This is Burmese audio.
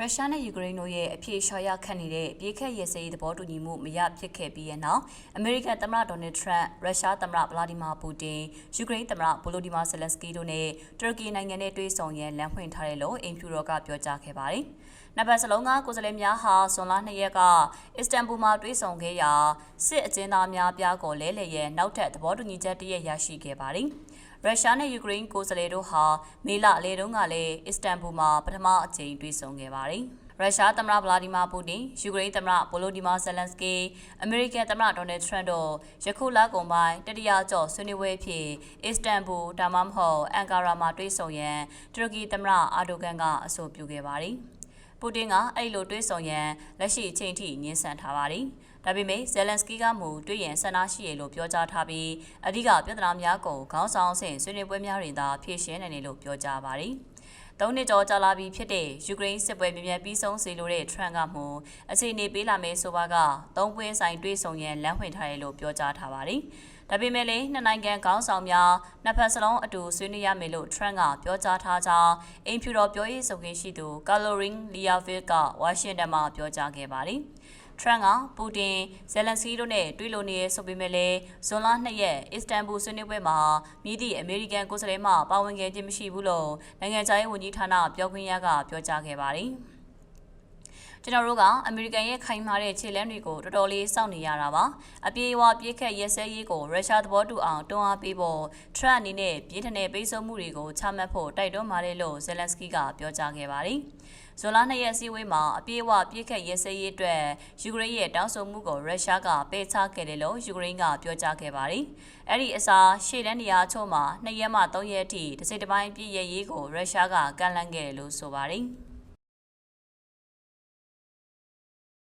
ရုရှားနဲ့ယူကရိန်းတို့ရဲ့အပြေလျှော်ရခတ်နေတဲ့ပြေးခက်ရစရေးသဘောတူညီမှုမရဖြစ်ခဲ့ပြီးတဲ့နောက်အမေရိကန်သမ္မတဒေါ်နယ်ထရန့်ရုရှားသမ္မတဗလာဒီမာပူတင်ယူကရိန်းသမ္မတဗိုလိုဒီမာဇယ်လန်စကီတို့နဲ့တူရကီနိုင်ငံနဲ့တွေ့ဆုံရန်လမ်းဖွင့်ထားတယ်လို့အင်ဖြူတော်ကပြောကြားခဲ့ပါတယ်။နှစ်ပတ်စလုံးကကိုယ်စားလှယ်များဟာဇွန်လ2ရက်ကအစ္စတန်ဘူမှာတွေ့ဆုံခဲ့ရာစစ်အကျဉ်းသားများပြားကိုလဲလှယ်ရဲ့နောက်ထပ်သဘောတူညီချက်တရက်ရရှိခဲ့ပါတယ်။ ရုရှားနဲ့ယူကရိန်းကိုယ်စားလှယ်တို့ဟာမေလအလယ်တုန်းကလည်းအစ္စတန်ဘူမှာပထမအကြိမ်တွေ့ဆုံခဲ့ပါတယ်။ရုရှားသမ္မတဗလာဒီမာပူတင်ယူကရိန်းသမ္မတဗိုလိုဒီမာဇယ်လန်စကီအမေရိကန်သမ္မတဒေါ်နယ်ထရန့်တို့ယခုလကုန်ပိုင်းတတိယကြော့ဆွေးနွေးပွဲဖြစ်အစ္စတန်ဘူဒါမှမဟုတ်အန်ကာရာမှာတွေ့ဆုံရန်တူရကီသမ္မတအာဒိုဂန်ကအဆိုပြုခဲ့ပါတယ်။ ပူတင်ကအဲ့လိုတွေးဆောင်ရန်လက်ရှိအချိန်ထိညှင်းဆန်ထားပါတယ်။ဒါပေမဲ့ဇယ်လန်စကီကမူတွေ့ရင်ဆန္ဒရှိရလို့ပြောကြားထားပြီးအဓိကပြဿနာများကိုခေါင်းဆောင်ဆင့်ဆွေးနွေးပွဲများတွင်သာဖြေရှင်းနိုင်တယ်လို့ပြောကြားပါတယ်။သုံးနှစ်ကျော်ကြာလာပြီဖြစ်တဲ့ယူကရိန်းစစ်ပွဲမြင်မြန်ပြီးဆုံးစေလိုတဲ့ထရန့်ကမှအခြေအနေပေးလာမယ်ဆိုပါကသုံးပွဲဆိုင်တွေးဆုံရန်လမ်းဖွင့်ထားတယ်လို့ပြောကြားထားပါတယ်။ ဒါပေမဲ့လည်းနှစ်နိုင်ငံခေါင်းဆောင်များနှစ်ဖက်စလုံးအတူဆွေးနွေးရမယ်လို့ Trump ကပြောကြားထားကြောင်းအင်ဖြူတော်ပြောရေးဆိုခွင့်ရှိသူ Calorin Leavitt ကဝါရှင်တန်မှာပြောကြားခဲ့ပါတယ်။ Trump ကပူတင်ဇယ်လန်စကီတို့နဲ့တွေ့လို့နေရဆိုပေမဲ့လည်းဇွန်လ2ရက်အစ္စတန်ဘူဆွေးနွေးပွဲမှာမြည်သည့်အမေရိကန်ကိုယ်စားလှယ်မှပါဝင်ခဲ့ခြင်းမရှိဘူးလို့နိုင်ငံခြားရေးဝန်ကြီးဌာနပြောခွင့်ရကပြောကြားခဲ့ပါတယ်။ ကျွန်တော်တို့ကအမေရိကန်ရဲ့ခိုင်မာတဲ့ခြေလှမ်းတွေကိုတော်တော်လေးစောင့်နေရတာပါအပြေအဝပြေးခက်ရဲစဲရေးကိုရုရှားသဘောတူအောင်တွန်းအားပေးဖို့ထရန့်အနေနဲ့ပြည်ထနဲ့ပိတ်ဆို့မှုတွေကိုချမှတ်ဖို့တိုက်တွန်းပါတယ်လို့ဇယ်လန်စကီကပြောကြားခဲ့ပါတယ်ဇွန်လ2ရက်စီဝေးမှာအပြေအဝပြေးခက်ရဲစဲရေးအတွက်ယူကရိန်းရဲ့တောင်းဆိုမှုကိုရုရှားကပယ်ချခဲ့တယ်လို့ယူကရိန်းကပြောကြားခဲ့ပါတယ်။အဲ့ဒီအစားရှေ့တန်းနေရာချို့မှာ2ရက်မှ3ရက်အထိတစ်စိတ်တစ်ပိုင်းပြည့်ရရေးကိုရုရှားကကန့်လန့်ခဲ့တယ်လို့ဆိုပါတယ်။